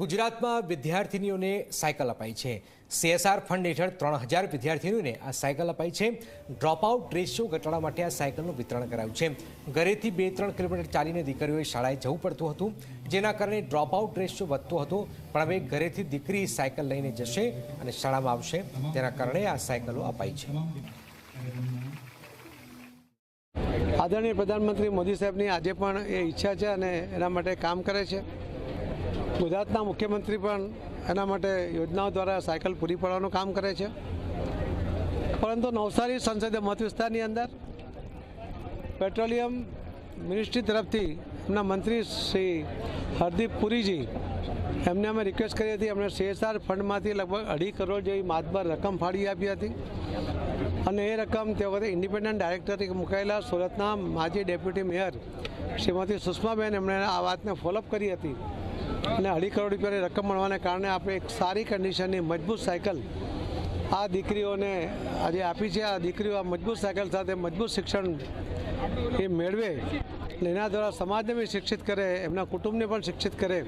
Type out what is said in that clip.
ગુજરાતમાં વિદ્યાર્થીનીઓને સાયકલ અપાઈ છે. સીએસઆર ફંડ હેઠળ ત્રણ હજાર વિદ્યાર્થીનીઓને આ સાયકલ અપાઈ છે. ડ્રોપ આઉટ રેશિયો ઘટાડવા માટે આ સાયકલનું વિતરણ કરાયું છે. ઘરેથી બે ત્રણ કિલોમીટર ચાલીને દીકરીઓએ શાળાએ જવું પડતું હતું. જેના કારણે ડ્રોપ આઉટ રેશિયો વધતો હતો. પણ હવે ઘરેથી દીકરી સાયકલ લઈને જશે અને શાળામાં આવશે. તેના કારણે આ સાયકલો અપાઈ છે. આદરણીય પ્રધાનમંત્રી મોદી સાહેબની આજે પણ એ ઈચ્છા છે અને એના માટે કામ કરે છે. ગુજરાતના મુખ્યમંત્રી પણ એના માટે યોજનાઓ દ્વારા સાયકલ પૂરી પાડવાનું કામ કરે છે. પરંતુ નવસારી સંસદીય મત વિસ્તારની અંદર પેટ્રોલિયમ મિનિસ્ટ્રી તરફથી એમના મંત્રી શ્રી હરદીપ પુરીજી એમને અમે રિક્વેસ્ટ કરી હતી. એમણે સીએસઆર ફંડમાંથી લગભગ અઢી કરોડ જેવી માતબર રકમ ફાળવી આપી હતી. અને એ રકમ તે વખતે ઇન્ડિપેન્ડન્ટ ડાયરેક્ટર મુકાયેલા સુરતના માજી ડેપ્યુટી મેયર શ્રીમતી સુષ્માબેન એમણે આ વાતને ફોલોઅપ કરી હતી. અને અઢી કરોડ રૂપિયાની રકમ મળવાને કારણે આપણે એક સારી કન્ડિશનની મજબૂત સાયકલ આ દીકરીઓને આજે આપી છે. આ દીકરીઓ આ મજબૂત સાયકલ સાથે મજબૂત શિક્ષણ એ મેળવે. એના દ્વારા સમાજને બી શિક્ષિત કરે, એમના કુટુંબને પણ શિક્ષિત કરે.